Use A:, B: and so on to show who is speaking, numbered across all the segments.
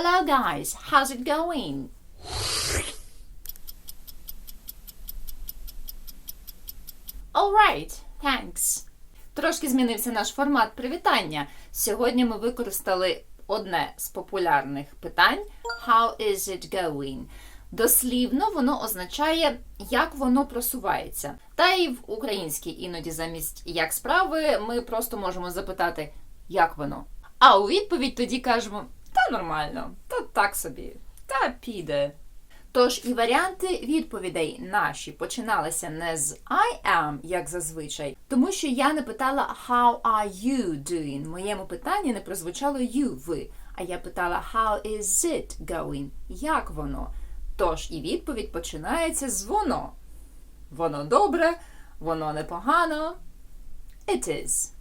A: Hello guys, how's it going? Alright, thanks. Трошки змінився наш формат привітання. Сьогодні ми використали одне з популярних питань How is it going? Дослівно воно означає, як воно просувається. Та й в українській іноді замість як справи ми просто можемо запитати, як воно. А у відповідь тоді кажемо нормально, та так собі, та піде. Тож і варіанти відповідей наші починалися не з I am, як зазвичай, тому що я не питала How are you doing? В моєму питанні не прозвучало you ви, а я питала How is it going? Як воно? Тож і відповідь починається з воно. Воно добре, воно непогано. It is.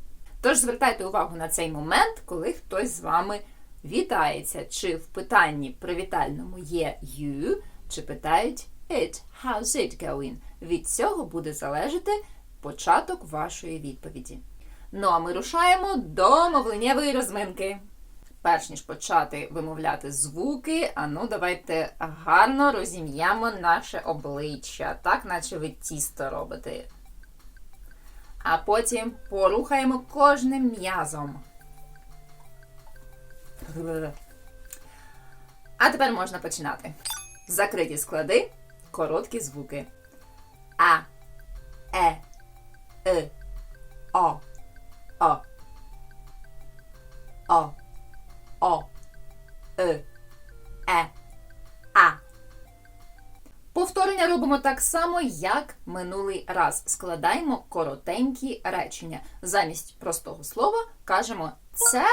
A: Тож звертайте увагу на цей момент, коли хтось з вами вітається, чи в питанні привітальному є you, чи питають it, how's it going. Від цього буде залежати початок вашої відповіді. Ну а ми рушаємо до мовленнєвої розминки. Перш ніж почати вимовляти звуки, а ну давайте гарно розім'ємо наше обличчя, так наче ви тісто робите. А потім порухаємо кожним м'язом. А тепер можна починати. Закриті склади, короткі звуки. А, Е, И, О, О. О, О, И, Е, А. Повторення робимо так само, як минулий раз. Складаємо коротенькі речення. Замість простого слова кажемо це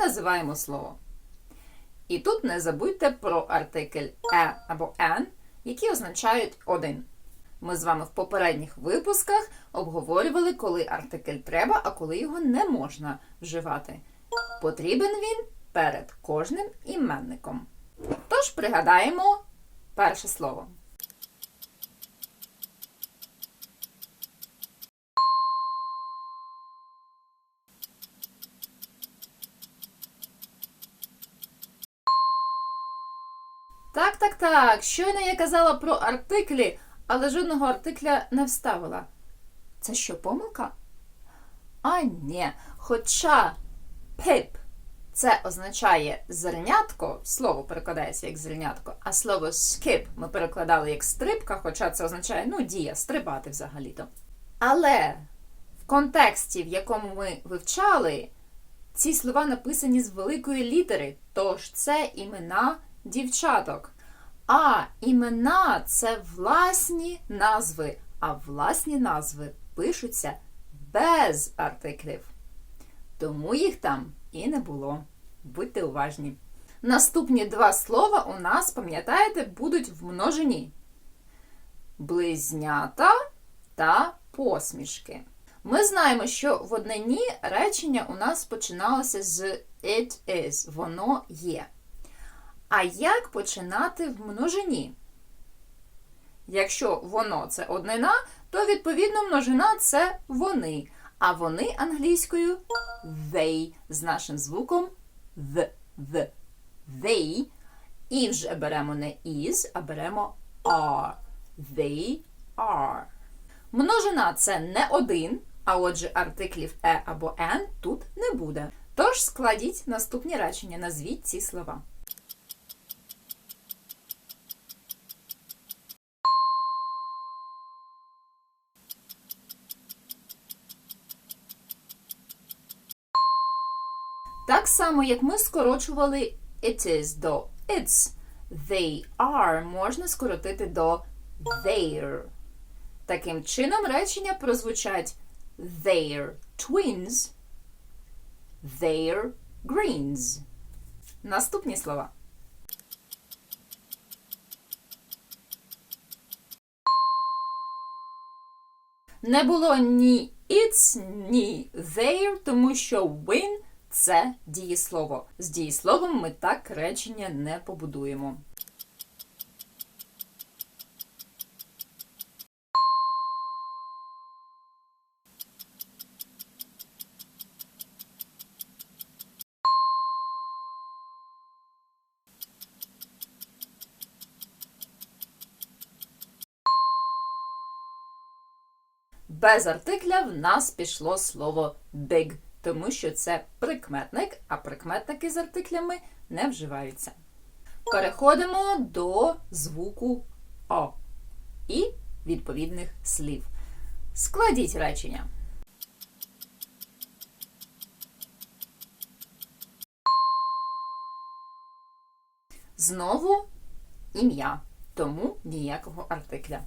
A: називаємо слово. І тут не забудьте про артикль е або «ен», які означають один. Ми з вами в попередніх випусках обговорювали, коли артикль треба, а коли його не можна вживати. Потрібен він перед кожним іменником. Тож пригадаємо перше слово. Так, так. Щойно я казала про артиклі, але жодного артикля не вставила. Це що, помилка? А ні. Хоча пип це означає зернятко, слово перекладається як зернятко, а слово skip ми перекладали як стрибка, хоча це означає, ну, дія, стрибати взагалі-то. Але в контексті, в якому ми вивчали, ці слова написані з великої літери, тож це імена дівчаток. А імена це власні назви, а власні назви пишуться без артиклів. Тому їх там і не було. Будьте уважні. Наступні два слова у нас, пам'ятаєте, будуть в множині: близнята та посмішки. Ми знаємо, що в однині речення у нас починалося з it is, воно є. А як починати в множині? Якщо воно це однина, то відповідно множина це вони. А вони англійською they з нашим звуком в, в. They. І вже беремо не is, а беремо are. They are. Множина це не один, а отже, артиклів е або n тут не буде. Тож складіть наступні речення, назвіть ці слова. Так само, як ми скорочували it is до it's, they are можна скоротити до their. Таким чином речення прозвучать their twins, their greens. Наступні слова. Не було ні it's, ні their, тому що win – це дієслово. З дієсловом ми так речення не побудуємо. Без артикля в нас пішло слово big тому що це прикметник, а прикметники з артиклями не вживаються. Переходимо до звуку О і відповідних слів. Складіть речення. Знову ім'я, тому ніякого артикля.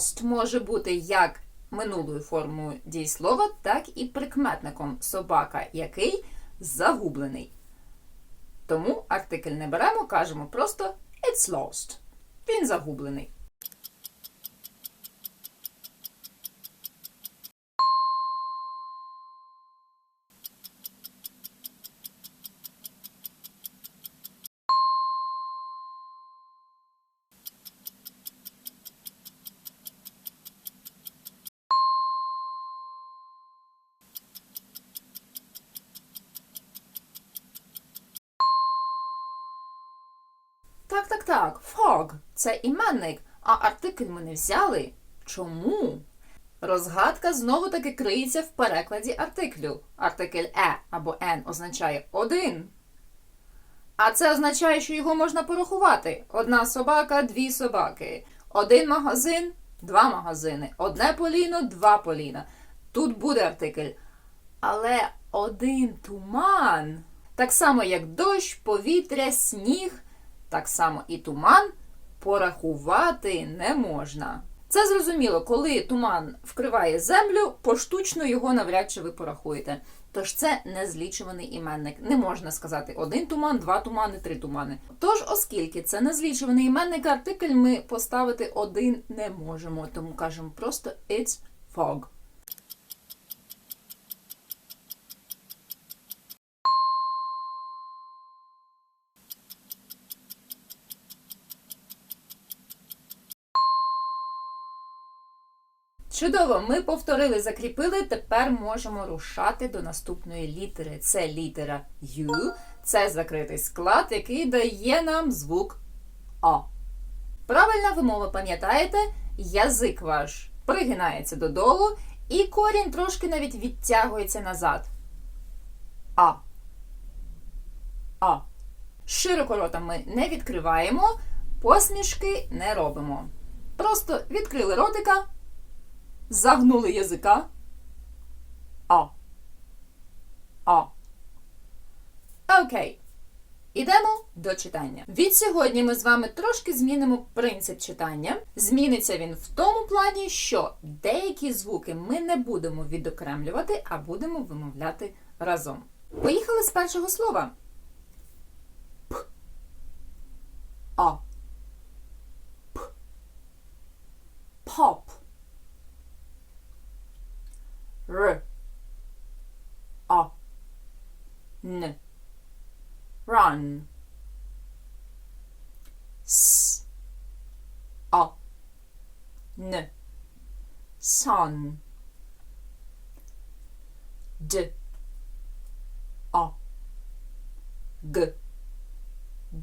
A: Lost може бути як минулою формою дієслова, так і прикметником собака, який загублений. Тому артикль не беремо, кажемо просто It's lost. Він загублений. А артикль ми не взяли. Чому? Розгадка знову таки криється в перекладі артиклю. Артикль е або n означає один. А це означає, що його можна порахувати. Одна собака, дві собаки. Один магазин, два магазини. Одне поліно, два поліна. Тут буде артикль. Але один туман. Так само, як дощ, повітря, сніг, так само і туман порахувати не можна. Це зрозуміло, коли туман вкриває землю, поштучно його навряд чи ви порахуєте. Тож це незлічуваний іменник. Не можна сказати один туман, два тумани, три тумани. Тож, оскільки це незлічуваний іменник, артикль ми поставити один не можемо, тому кажемо просто it's fog. Чудово, ми повторили, закріпили. Тепер можемо рушати до наступної літери. Це літера U. Це закритий склад, який дає нам звук О. Правильна вимова, пам'ятаєте? Язик ваш пригинається додолу, і корінь трошки навіть відтягується назад. А. А. Широко рота ми не відкриваємо, посмішки не робимо. Просто відкрили ротика. Загнули язика. А. А. Окей. Ідемо до читання. Від сьогодні ми з вами трошки змінимо принцип читання. Зміниться він в тому плані, що деякі звуки ми не будемо відокремлювати, а будемо вимовляти разом. Поїхали з першого слова. П. А. П. Pop. R. A. N. Run. S. A. N. Sun. D. A. G.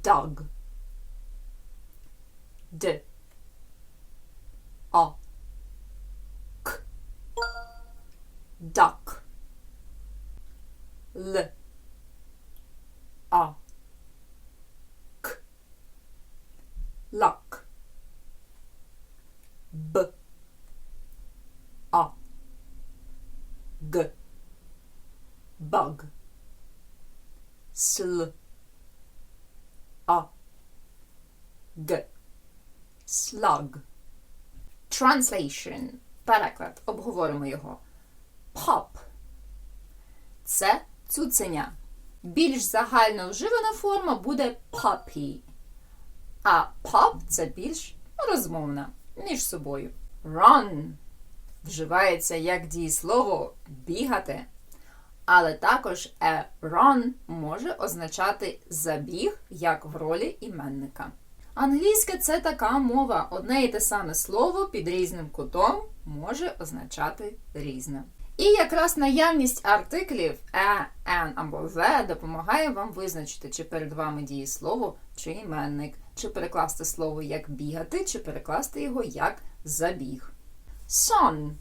A: Dog D. A duck l a k luck b a g bug sl a g slug Translation. Переклад. Обговоримо його. Pop – це цуценя. Більш загально вживана форма буде puppy. А pop – це більш розмовна між собою. Run вживається як дієслово бігати. Але також a run може означати забіг як в ролі іменника. Англійська це така мова. Одне і те саме слово під різним кутом може означати різне. І якраз наявність артиклів «a», «an» або «the» допомагає вам визначити, чи перед вами дієслово, чи іменник, чи перекласти слово як бігати, чи перекласти його як забіг. Sun.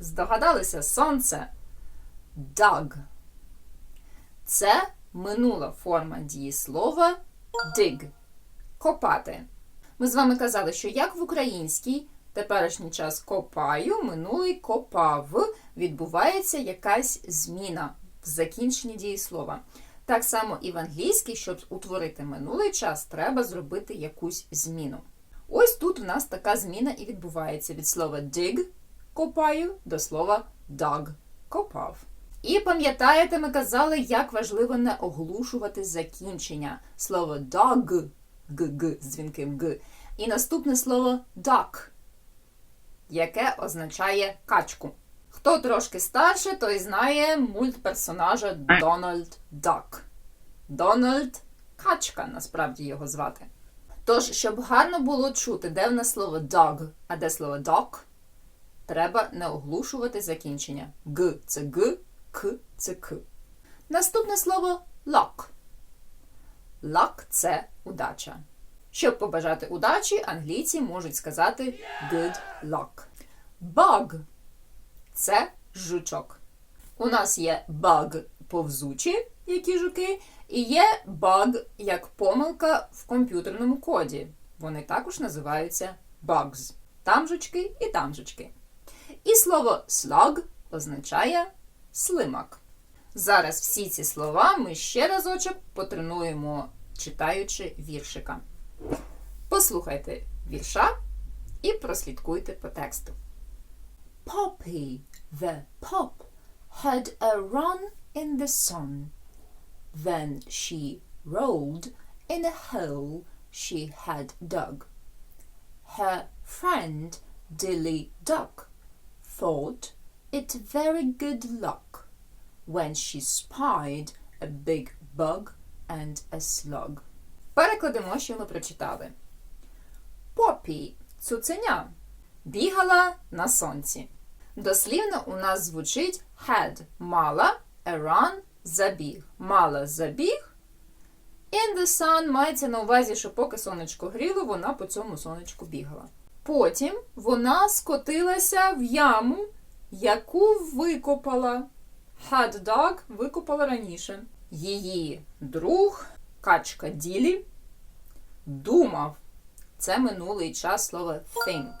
A: Здогадалися, сонце. Dug. Це минула форма дієслова dig. Копати. Ми з вами казали, що як в українській теперішній час копаю, минулий копав, відбувається якась зміна в закінченні дієслова. Так само і в англійській, щоб утворити минулий час, треба зробити якусь зміну. Ось тут у нас така зміна і відбувається від слова dig копаю до слова dug копав. І пам'ятаєте, ми казали, як важливо не оглушувати закінчення. Слово dog, г-г з дзвінким г. І наступне слово duck, яке означає качку. Хто трошки старше, той знає мультперсонажа Дональд Дак. Дональд качка, насправді його звати. Тож, щоб гарно було чути, де в нас слово dog, а де слово dog, треба не оглушувати закінчення. Г це г, к це к. Наступне слово luck. Luck – це удача. Щоб побажати удачі, англійці можуть сказати good luck. Bug – це жучок. У нас є bug повзучі, які жуки, і є bug як помилка в комп'ютерному коді. Вони також називаються bugs. Там жучки і там жучки. І слово slug означає слимак. Зараз всі ці слова ми ще разочок потренуємо, читаючи віршика. Послухайте вірша і прослідкуйте по тексту. Poppy the pop had a run in the sun. Then she rolled in a hole she had dug. Her friend Dilly Duck thought it very good luck when she spied a big bug and a slug. Перекладемо, що ми прочитали. Попі, цуценя, бігала на сонці. Дослівно у нас звучить had мала, a run забіг. Мала забіг. In the sun мається на увазі, що поки сонечко гріло, вона по цьому сонечку бігала. Потім вона скотилася в яму, яку викопала. Had dog викопала раніше. Її друг, качка Ділі, думав. Це минулий час слова think.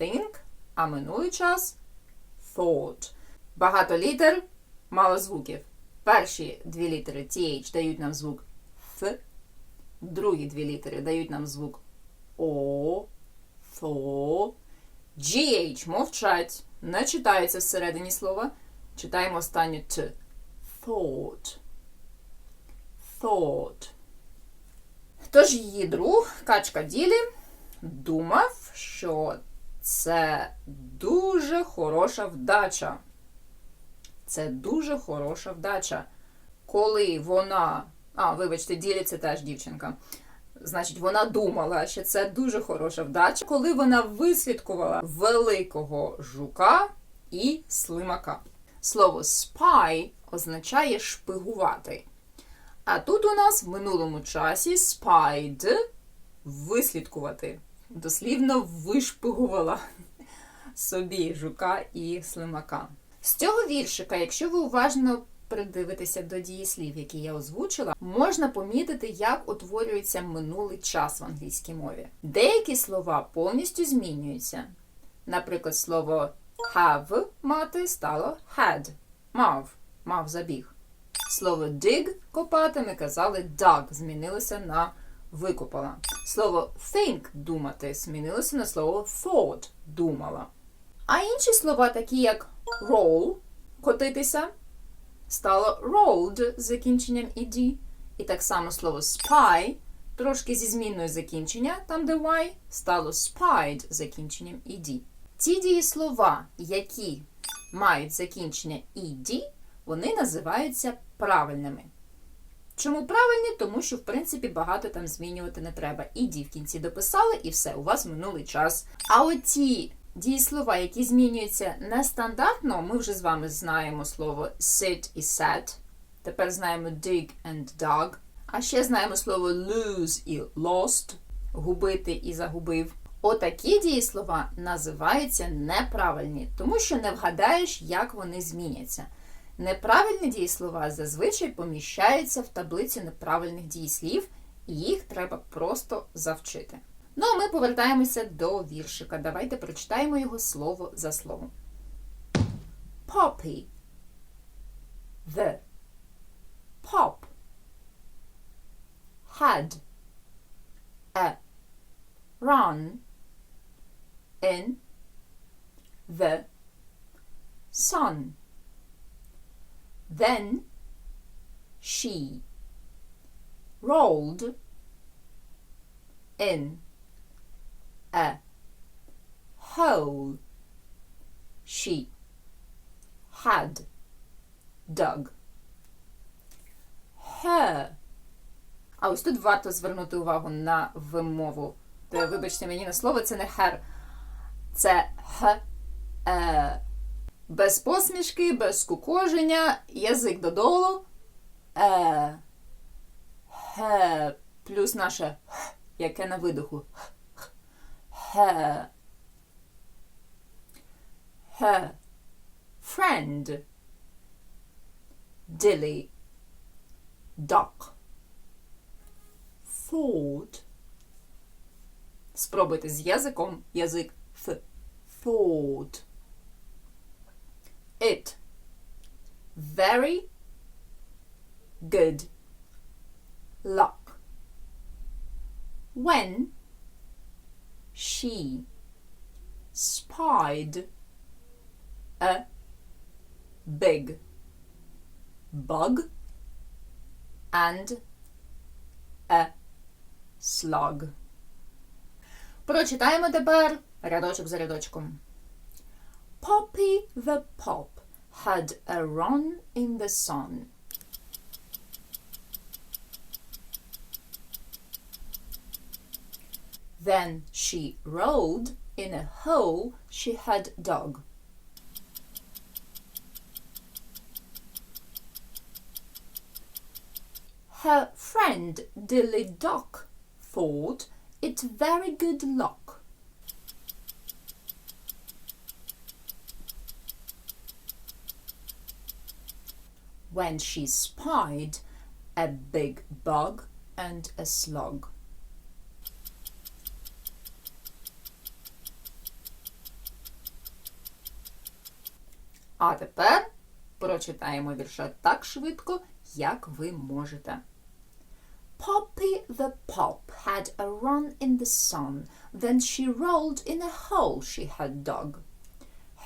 A: Think, а минулий час thought. Багато літер, мало звуків. Перші дві літери TH дають нам звук Th. Другі дві літери дають нам звук О, Тho. GH мовчать. Не читається всередині слова. Читаємо останню Т. Thought. Thought. Тож її друг, качка Ділі, думав, що це дуже хороша вдача. Це дуже хороша вдача. Коли вона. А, вибачте, Ділі це теж дівчинка. Значить, вона думала, що це дуже хороша вдача, коли вона висвідкувала великого жука і слимака. Слово spy означає шпигувати. А тут у нас в минулому часі spied вислідкувати. Дослівно вишпигувала собі жука і слимака. З цього віршика, якщо ви уважно придивитеся до дієслів, які я озвучила, можна помітити, як утворюється минулий час в англійській мові. Деякі слова повністю змінюються. Наприклад, слово have мати стало had, мав, мав забіг. Слово dig копати ми казали dug, змінилося на викопала. Слово think думати змінилося на слово thought думала. А інші слова, такі як roll котитися, стало rolled з закінченням ed. І так само слово spy трошки зі змінною закінчення, там де y, стало spied з закінченням ed. Ті дієслова, які мають закінчення ed, вони називаються правильними. Чому правильні? Тому що, в принципі, багато там змінювати не треба. Іді в кінці дописали, і все, у вас минулий час. А оті дієслова, які змінюються нестандартно, ми вже з вами знаємо слово sit і set. Тепер знаємо dig and dug. А ще знаємо слово lose і lost губити і загубив. Отакі дієслова називаються неправильні, тому що не вгадаєш, як вони зміняться. Неправильні дієслова зазвичай поміщаються в таблицю неправильних дієслів, і їх треба просто завчити. Ну а ми повертаємося до віршика. Давайте прочитаємо його слово за словом. Poppy. The. Pop. Had. A. Run. In. The. Sun. Then. She. Rolled. In a hole she had dug. Her. А ось тут варто звернути увагу на вимову. Вибачте мені на слово, це не her, це х. Е. Без посмішки, без скукоження, язик додолу. Е. Х. Плюс наше х, яке на видоху. her her friend dilly duck thought Спробуйте з язиком язик th thought it very good luck when she spied a big bug and a slug. Прочитаємо тепер рядочок за рядочком. Poppy the Pop had a run in the sun. Then she rolled in a hole she had dug. Her friend Dilly Duck thought it very good luck. When she spied a big bug and a slug. А тепер прочитаємо вірша так швидко, як ви можете. Poppy the Pop had a run in the sun, then she rolled in a hole she had dug.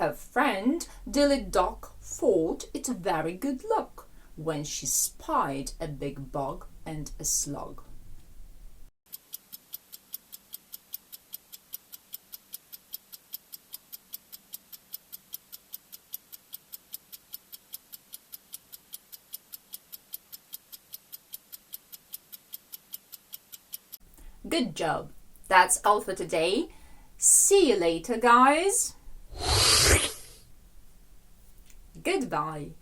A: Her friend Dilly Dock thought it a very good luck when she spied a big bug and a slug. Good job. That's all for today. See you later, guys. die.